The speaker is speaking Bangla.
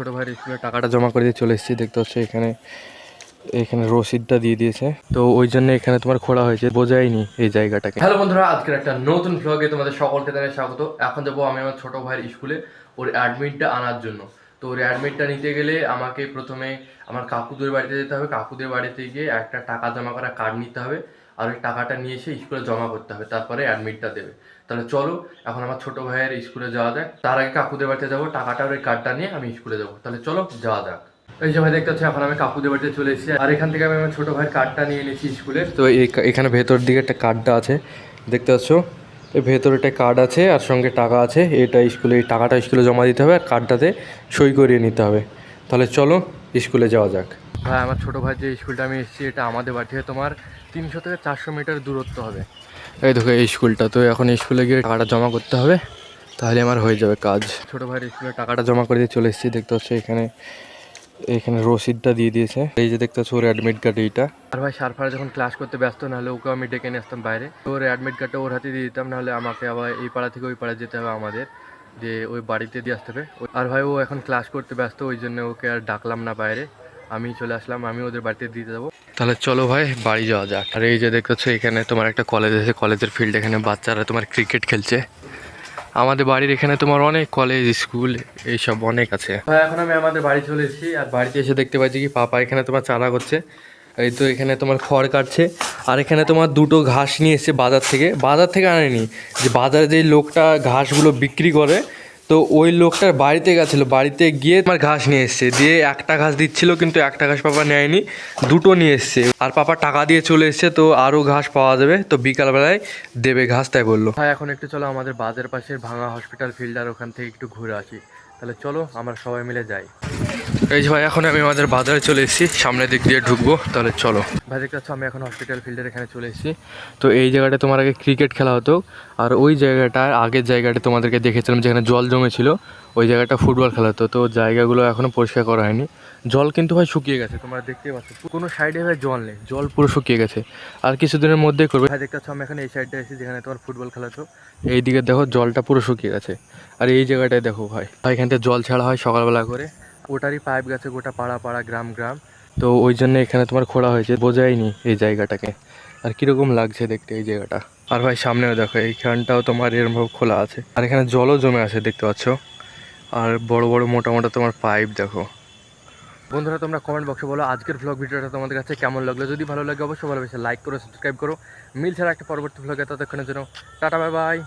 ছোটো ভাইয়ের স্কুলে টাকাটা জমা করে দিয়ে চলে এসেছি। দেখতে পাচ্ছ এখানে এখানে রসিদটা দিয়ে দিয়েছে। তো ওই জন্য এখানে তোমার খোলা হয়েছে বোঝাইনি এই জায়গাটাকে। হ্যালো বন্ধুরা, আজকের একটা নতুন ব্লগে তোমাদের সকলকে জানাই স্বাগত। এখন যাব আমি আমার ছোটো ভাইয়ের স্কুলে ওর অ্যাডমিটটা আনার জন্য। তো ওর অ্যাডমিটটা নিতে গেলে আমাকে প্রথমে আমার কাকুদের বাড়িতে যেতে হবে। কাকুদের বাড়িতে গিয়ে একটা টাকা জমা করা কার্ড নিতে হবে। আর ওই টাকাটা নিয়ে এসে স্কুলে জমা করতে হবে, তারপরে অ্যাডমিটটা দেবে। তাহলে চলো, এখন আমার ছোট ভাইয়ের স্কুলে যাওয়া যাক। তার আগে কাকুদের বাড়িতে যাব, টাকাটা ওই কার্ডটা নিয়ে আমি স্কুলে যাব। তাহলে চলো, যাওয়া যাক। এই যে ভাই, দেখতে পাচ্ছি এখন আমি কাকুদের বাড়িতে চলে এসেছি। আর এখান থেকে আমি আমার ছোটো ভাইয়ের কার্ডটা নিয়ে নিয়েছি স্কুলে। তো এখানে ভেতর দিকে একটা কার্ডটা আছে, দেখতে পাচ্ছ? এই ভেতরে একটা কার্ড আছে, আর সঙ্গে টাকা আছে। এটা স্কুলে, এই টাকাটা স্কুলে জমা দিতে হবে, আর কার্ডটাতে সই করিয়ে নিতে হবে। তাহলে চলো, স্কুলে যাওয়া যাক। ভাই আমার ছোটো ভাই যে স্কুলটা আমি এসেছি এটা আমাদের বাড়ি থেকে তোমার তিনশো থেকে চারশো মিটার দূরত্ব হবে। এই দেখো এই স্কুলটা তো এখন স্কুলে গিয়ে টাকাটা জমা করতে হবে তাহলে আমার হয়ে যাবে কাজ। ছোটো ভাইয়ের স্কুলে টাকাটা জমা করে দিয়ে চলে এসেছি দেখতে পাচ্ছ এখানে এখানে রসিদটা দিয়ে দিয়েছে। এই যে দেখতে পাচ্ছ ওর অ্যাডমিট কার্ড এইটা। আর ভাই সারফার যখন ক্লাস করতে ব্যস্ত নাহলে ওকে আমি ডেকে নিয়ে আসতাম বাইরে। তো ওর অ্যাডমিট কার্ডটা ওর হাতে দিয়ে দিতাম নাহলে আমাকে আবার এই পাড়া থেকে ওই পাড়া যেতে হবে আমাদের যে ওই বাড়িতে দিয়ে আসতে হবে। আর ভাই ও এখন ক্লাস করতে ব্যস্ত ওই জন্য ওকে আর ডাকলাম না বাইরে। আমি চলে আসলাম আমি ওদের বাড়িতে দিতে যাব। তাহলে চলো ভাই, বাড়ি যাওয়া যাক। আর এই যে দেখতে পাচ্ছ এখানে তোমার একটা কলেজ আছে কলেজের ফিল্ড এখানে বাচ্চারা তোমার ক্রিকেট খেলছে। আমাদের বাড়ির এখানে তোমার অনেক কলেজ স্কুল এইসব অনেক আছে। এখন আমি আমাদের বাড়ি চলে এসেছি, আর বাড়িতে এসে দেখতে পাচ্ছি কি পাপা এখানে তোমার চারা করছে। এই তো এখানে তোমার খড় কাটছে, আর এখানে তোমার দুটো ঘাস নিয়ে এসছে বাজার থেকে। বাজার থেকে আনেনি, যে বাজারে যেই লোকটা ঘাসগুলো বিক্রি করে তো ওই লোকটার বাড়িতে গেছিল, বাড়িতে গিয়ে তোমার ঘাস নিয়ে এসছে। দিয়ে একটা ঘাস দিচ্ছিল, কিন্তু একটা ঘাস পাপা নেয়নি, দুটো নিয়ে এসছে। আর পাপা টাকা দিয়ে চলে এসছে, তো আরও ঘাস পাওয়া যাবে। তো বিকালবেলায় দেবে ঘাস তাই বলল। হ্যাঁ এখন একটু চলো আমাদের বাজার পাশের ভাঙা হসপিটাল ফিল্ডার ওখান থেকে একটু ঘুরে আসি। তাহলে চলো, আমরা সবাই মিলে যাই। এই যে ভাই, এখন আমি আমাদের বাজারে চলে এসেছি। সামনের দিক দিয়ে ঢুকবো, তাহলে চলো। ভাই, দেখতে আমি এখন হসপিটাল ফিল্ডের এখানে চলে এসেছি। তো এই জায়গাটা তোমার আগে ক্রিকেট খেলা হতো, আর ওই জায়গাটার আগের জায়গাটা তোমাদেরকে দেখেছিলাম যেখানে জল জমেছিল, ওই জায়গাটা ফুটবল খেলা হতো। তো জায়গাগুলো এখনও পরিষ্কার করা হয়নি। জল কিন্তু ভাই শুকিয়ে গেছে, তোমরা দেখতেই পাচ্ছ। কোনো সাইডে ভাই জল নেই, জল পুরো শুকিয়ে গেছে। আর কিছুদিনের মধ্যেই করবে। ভাই, দেখতে পাচ্ছ, আমি এখন এই সাইডটা এসেছি যেখানে তোমার ফুটবল খেলা হতো। এই দিকে দেখো, জলটা পুরো শুকিয়ে গেছে। আর এই জায়গাটায় দেখো ভাই ভাই, এখান থেকে জল ছাড়া হয় সকালবেলা করে। ওটারই পাইপ গেছে গোটা পাড়া পাড়া, গ্রাম গ্রাম। তো ওই জন্য এখানে তোমার খোলা হয়েছে, বোঝায়নি এই জায়গাটাকে। আর কীরকম লাগছে দেখতে এই জায়গাটা? আর ভাই, সামনেও দেখো, এইখানটাও তোমার এরমভাবে খোলা আছে। আর এখানে জলও জমে আছে, দেখতে পাচ্ছ? আর বড় বড়, মোটা মোটা তোমার পাইপ দেখো। বন্ধুরা, তোমরা কমেন্ট বক্সে বলো আজকের ভ্লগ ভিডিওটা তোমাদের কাছে কেমন লাগল। যদি ভালো লাগে, অবশ্যই ভালোবেসে লাইক করো সাবস্ক্রাইব করো। মিল ছাড়া একটা পরবর্তী ভ্লগে ততক্ষণের জন্য টাটা বাই বাই